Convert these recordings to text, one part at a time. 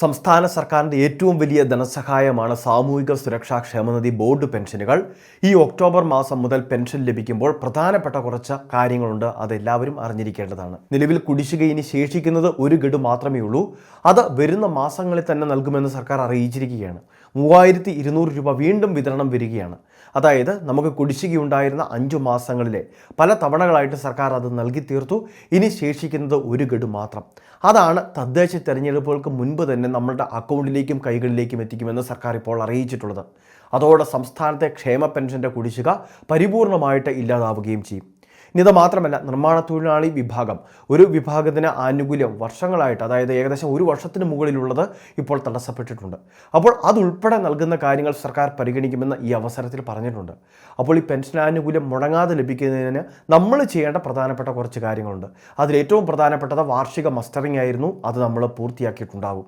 സംസ്ഥാന സർക്കാരിന്റെ ഏറ്റവും വലിയ ധനസഹായമാണ് സാമൂഹിക സുരക്ഷാ ക്ഷേമനിധി ബോർഡ് പെൻഷനുകൾ. ഈ ഒക്ടോബർ മാസം മുതൽ പെൻഷൻ ലഭിക്കുമ്പോൾ പ്രധാനപ്പെട്ട കുറച്ച് കാര്യങ്ങളുണ്ട് അതെല്ലാവരും അറിഞ്ഞിരിക്കേണ്ടതാണ്. നിലവിൽ കുടിശ്ശിക ഇനി ശേഷിക്കുന്നത് ഒരു ഗഡു മാത്രമേ ഉള്ളൂ. അത് വരുന്ന മാസങ്ങളിൽ തന്നെ നൽകുമെന്ന് സർക്കാർ അറിയിച്ചിരിക്കുകയാണ്. മൂവായിരത്തി രൂപ വീണ്ടും വിതരണം വരികയാണ്. അതായത് നമുക്ക് കുടിശ്ശികയുണ്ടായിരുന്ന അഞ്ചു മാസങ്ങളിലെ പല തവണകളായിട്ട് സർക്കാർ അത് നൽകി തീർത്തു. ഇനി ശേഷിക്കുന്നത് ഒരു ഗഡു മാത്രം. അതാണ് തദ്ദേശ തെരഞ്ഞെടുപ്പുകൾക്ക് മുൻപ് തന്നെ നമ്മളുടെ അക്കൗണ്ടിലേക്കും കൈകളിലേക്കും എത്തിക്കുമെന്ന് സർക്കാർ ഇപ്പോൾ അറിയിച്ചിട്ടുള്ളത്. അതോടെ സംസ്ഥാനത്തെ ക്ഷേമ പെൻഷന്റെ കുടിശ്ശിക പരിപൂർണമായിട്ട് ഇല്ലാതാവുകയും ചെയ്യും. ഇത് മാത്രമല്ല നിർമ്മാണ തൊഴിലാളി വിഭാഗം. ഒരു വിഭാഗത്തിന് ആനുകൂല്യം വർഷങ്ങളായിട്ട് അതായത് ഏകദേശം ഒരു വർഷത്തിന് മുകളിലുള്ളത് ഇപ്പോൾ തടസ്സപ്പെട്ടിട്ടുണ്ട്. അപ്പോൾ അതുൾപ്പെടെ നൽകുന്ന കാര്യങ്ങൾ സർക്കാർ പരിഗണിക്കുമെന്ന് ഈ അവസരത്തിൽ പറഞ്ഞിട്ടുണ്ട്. അപ്പോൾ ഈ പെൻഷൻ ആനുകൂല്യം മുടങ്ങാതെ ലഭിക്കുന്നതിന് നമ്മൾ ചെയ്യേണ്ട പ്രധാനപ്പെട്ട കുറച്ച് കാര്യങ്ങളുണ്ട്. അതിലേറ്റവും പ്രധാനപ്പെട്ടത് വാർഷിക മസ്റ്ററിംഗ് ആയിരുന്നു. അത് നമ്മൾ പൂർത്തിയാക്കിയിട്ടുണ്ടാകും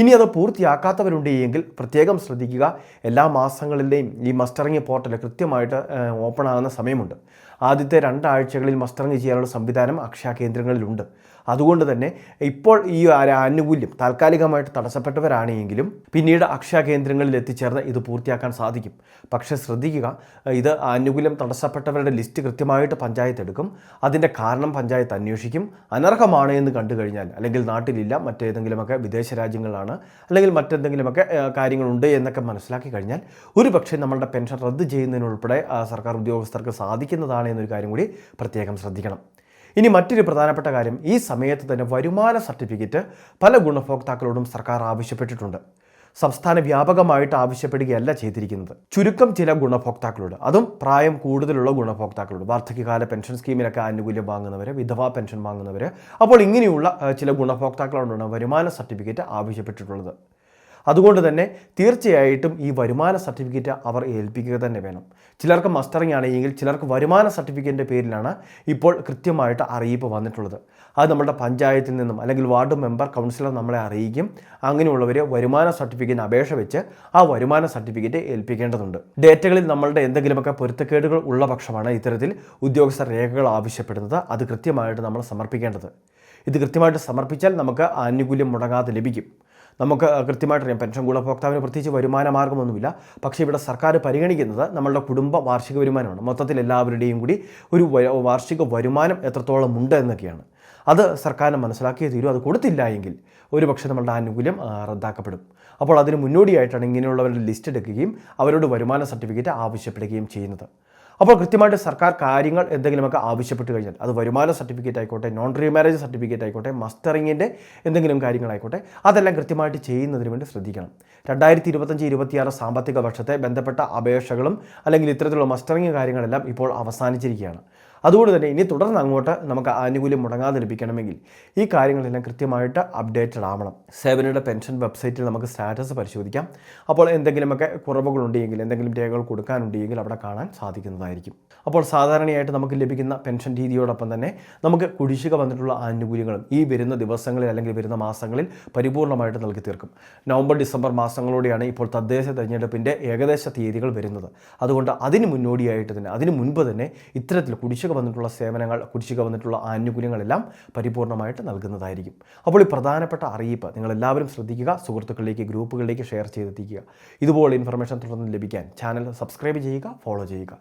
ഇനി അത് പൂർത്തിയാക്കാത്തവരുണ്ട് എങ്കിൽ പ്രത്യേകം ശ്രദ്ധിക്കുക. എല്ലാ മാസങ്ങളിലെയും ഈ മസ്റ്ററിംഗ് പോർട്ടൽ കൃത്യമായിട്ട് ഓപ്പൺ ആകുന്ന സമയമുണ്ട്. ആദ്യത്തെ രണ്ടാഴ്ചകളിൽ മസ്റ്ററിംഗ് ചെയ്യാനുള്ള സംവിധാനം അക്ഷയ കേന്ദ്രങ്ങളിലുണ്ട്. അതുകൊണ്ട് തന്നെ ഇപ്പോൾ ഈ ആനുകൂല്യം താൽക്കാലികമായിട്ട് തടസ്സപ്പെട്ടവരാണെങ്കിലും പിന്നീട് അക്ഷയ കേന്ദ്രങ്ങളിൽ എത്തിച്ചേർന്ന് ഇത് പൂർത്തിയാക്കാൻ സാധിക്കും. പക്ഷേ ശ്രദ്ധിക്കുക ഇത് ആനുകൂല്യം തടസ്സപ്പെട്ടവരുടെ ലിസ്റ്റ് കൃത്യമായിട്ട് പഞ്ചായത്ത് എടുക്കും. അതിന്റെ കാരണം പഞ്ചായത്ത് അന്വേഷിക്കും. അനർഹമാണ് എന്ന് കണ്ടു കഴിഞ്ഞാൽ അല്ലെങ്കിൽ നാട്ടിലില്ല മറ്റേതെങ്കിലുമൊക്കെ വിദേശ രാജ്യങ്ങളാണ് അല്ലെങ്കിൽ മറ്റെന്തെങ്കിലുമൊക്കെ കാര്യങ്ങളുണ്ട് എന്നൊക്കെ മനസ്സിലാക്കി കഴിഞ്ഞാൽ ഒരു പക്ഷേ നമ്മളുടെ പെൻഷൻ റദ്ദ് ചെയ്യുന്നതിനുൾപ്പെടെ സർക്കാർ ഉദ്യോഗസ്ഥർക്ക് സാധിക്കുന്നതാണ് എന്നൊരു കാര്യം കൂടി പ്രത്യേകം ശ്രദ്ധിക്കണം. ഇനി മറ്റൊരു പ്രധാനപ്പെട്ട കാര്യം ഈ സമയത്ത് തന്നെ വരുമാന സർട്ടിഫിക്കറ്റ് പല ഗുണഭോക്താക്കളോടും സർക്കാർ ആവശ്യപ്പെട്ടിട്ടുണ്ട്. സംസ്ഥാന വ്യാപകമായിട്ട് ആവശ്യപ്പെടുകയല്ല ചെയ്തിരിക്കുന്നത്. ചുരുക്കം ചില ഗുണഭോക്താക്കളോട് അതും പ്രായം കൂടുതലുള്ള ഗുണഭോക്താക്കളോട് വാർദ്ധക്യകാല പെൻഷൻ സ്കീമിലൊക്കെ ആനുകൂല്യം വാങ്ങുന്നവർ വിധവാ പെൻഷൻ വാങ്ങുന്നവർ അപ്പോൾ ഇങ്ങനെയുള്ള ചില ഗുണഭോക്താക്കളോടാണ് വരുമാന സർട്ടിഫിക്കറ്റ് ആവശ്യപ്പെട്ടിട്ടുള്ളത്. അതുകൊണ്ട് തന്നെ തീർച്ചയായിട്ടും ഈ വരുമാന സർട്ടിഫിക്കറ്റ് അവർ ഏൽപ്പിക്കുക തന്നെ വേണം. ചിലർക്ക് മസ്റ്ററിംഗ് ആണെങ്കിൽ ചിലർക്ക് വരുമാന സർട്ടിഫിക്കറ്റിന്റെ പേരിലാണ് ഇപ്പോൾ കൃത്യമായിട്ട് അറിയിപ്പ് വന്നിട്ടുള്ളത്. അത് നമ്മുടെ പഞ്ചായത്തിൽ നിന്നും അല്ലെങ്കിൽ വാർഡ് മെമ്പർ കൗൺസിലർ നമ്മളെ അറിയിക്കും. അങ്ങനെയുള്ളവർ വരുമാന സർട്ടിഫിക്കറ്റിന് അപേക്ഷ വെച്ച് ആ വരുമാന സർട്ടിഫിക്കറ്റ് ഏൽപ്പിക്കേണ്ടതുണ്ട്. ഡേറ്റകളിൽ നമ്മളുടെ എന്തെങ്കിലുമൊക്കെ പൊരുത്തക്കേടുകൾ ഉള്ള പക്ഷമാണ് ഇത്തരത്തിൽ ഉദ്യോഗസ്ഥ രേഖകൾ ആവശ്യപ്പെടുന്നത്. അത് കൃത്യമായിട്ട് നമ്മൾ സമർപ്പിക്കേണ്ടത്. ഇത് കൃത്യമായിട്ട് സമർപ്പിച്ചാൽ നമുക്ക് ആനുകൂല്യം മുടങ്ങാതെ ലഭിക്കും. നമുക്ക് കൃത്യമായിട്ട് അറിയാം. പെൻഷൻ ഗുണഭോക്താവിന് പ്രത്യേകിച്ച് വരുമാന മാർഗമൊന്നുമില്ല പക്ഷേ ഇവിടെ സർക്കാർ പരിഗണിക്കുന്നത് നമ്മളുടെ കുടുംബ വാർഷിക വരുമാനമാണ്. മൊത്തത്തിൽ എല്ലാവരുടെയും കൂടി ഒരു വാർഷിക വരുമാനം എത്രത്തോളം ഉണ്ട് എന്നൊക്കെയാണ്. അത് സർക്കാരിനെ മനസ്സിലാക്കിയേ തീരും. അത് കൊടുത്തില്ല എങ്കിൽ ഒരുപക്ഷെ നമ്മളുടെ ആനുകൂല്യം റദ്ദാക്കപ്പെടും. അപ്പോൾ അതിന് മുന്നോടിയായിട്ടാണ് ഇങ്ങനെയുള്ളവരുടെ ലിസ്റ്റ് എടുക്കുകയും അവരോട് വരുമാന സർട്ടിഫിക്കറ്റ് ആവശ്യപ്പെടുകയും ചെയ്യുന്നത്. അപ്പോൾ കൃത്യമായിട്ട് സർക്കാർ കാര്യങ്ങൾ എന്തെങ്കിലുമൊക്കെ ആവശ്യപ്പെട്ട് കഴിഞ്ഞാൽ അത് വരുമാന സർട്ടിഫിക്കറ്റ് ആയിക്കോട്ടെ നോൺ റീമാരേജ് സർട്ടിഫിക്കറ്റ് ആയിക്കോട്ടെ മസ്റ്ററിങ്ങിന്റെ എന്തെങ്കിലും കാര്യങ്ങളായിക്കോട്ടെ അതെല്ലാം കൃത്യമായിട്ട് ചെയ്യുന്നതിന് വേണ്ടി ശ്രദ്ധിക്കണം. രണ്ടായിരത്തി ഇരുപത്തഞ്ച് ഇരുപത്തിയാറ് സാമ്പത്തിക വർഷത്തെ ബന്ധപ്പെട്ട അപേക്ഷകളും അല്ലെങ്കിൽ ഇത്തരത്തിലുള്ള മസ്റ്ററിങ് കാര്യങ്ങളെല്ലാം ഇപ്പോൾ അവസാനിച്ചിരിക്കുകയാണ്. അതുകൊണ്ട് തന്നെ ഇനി തുടർന്ന് അങ്ങോട്ട് നമുക്ക് ആനുകൂല്യം മുടങ്ങാതെ ലഭിക്കണമെങ്കിൽ ഈ കാര്യങ്ങളെല്ലാം കൃത്യമായിട്ട് അപ്ഡേറ്റഡ് ആവണം. സേവനയുടെ പെൻഷൻ വെബ്സൈറ്റിൽ നമുക്ക് സ്റ്റാറ്റസ് പരിശോധിക്കാം. അപ്പോൾ എന്തെങ്കിലുമൊക്കെ കുറവുകളുണ്ടെങ്കിൽ എന്തെങ്കിലും രേഖകൾ കൊടുക്കാനുണ്ടെങ്കിൽ അവിടെ കാണാൻ സാധിക്കുന്നതായിരിക്കും. അപ്പോൾ സാധാരണയായിട്ട് നമുക്ക് ലഭിക്കുന്ന പെൻഷൻ രീതിയോടൊപ്പം തന്നെ നമുക്ക് കുടിശ്ശിക വന്നിട്ടുള്ള ആനുകൂല്യങ്ങളും ഈ വരുന്ന ദിവസങ്ങളിൽ അല്ലെങ്കിൽ വരുന്ന മാസങ്ങളിൽ പരിപൂർണമായിട്ട് നൽകി തീർക്കും. നവംബർ ഡിസംബർ മാസങ്ങളോടെയാണ് ഇപ്പോൾ തദ്ദേശ തെരഞ്ഞെടുപ്പിന്റെ ഏകദേശ തീയതികൾ വരുന്നത്. അതുകൊണ്ട് അതിന് മുന്നോടിയായിട്ട് തന്നെ അതിന് മുൻപ് തന്നെ ഇത്തരത്തിൽ കുടിശ്ശിക വന്നിട്ടുള്ള സേവനങ്ങൾ കുടിശ്ശിക വന്നിട്ടുള്ള ആനുകൂല്യങ്ങളെല്ലാം പരിപൂർണമായിട്ട് നൽകുന്നതായിരിക്കും. അപ്പോൾ ഈ പ്രധാനപ്പെട്ട അറിയിപ്പ് നിങ്ങൾ എല്ലാവരും ശ്രദ്ധിക്കുക സുഹൃത്തുക്കളിലേക്ക് ഗ്രൂപ്പുകളിലേക്ക് ഷെയർ ചെയ്തെത്തിക്കുക. ഇതുപോലെ ഇൻഫർമേഷൻ തുടർന്ന് ലഭിക്കാൻ ചാനൽ സബ്സ്ക്രൈബ് ചെയ്യുക ഫോളോ ചെയ്യുക.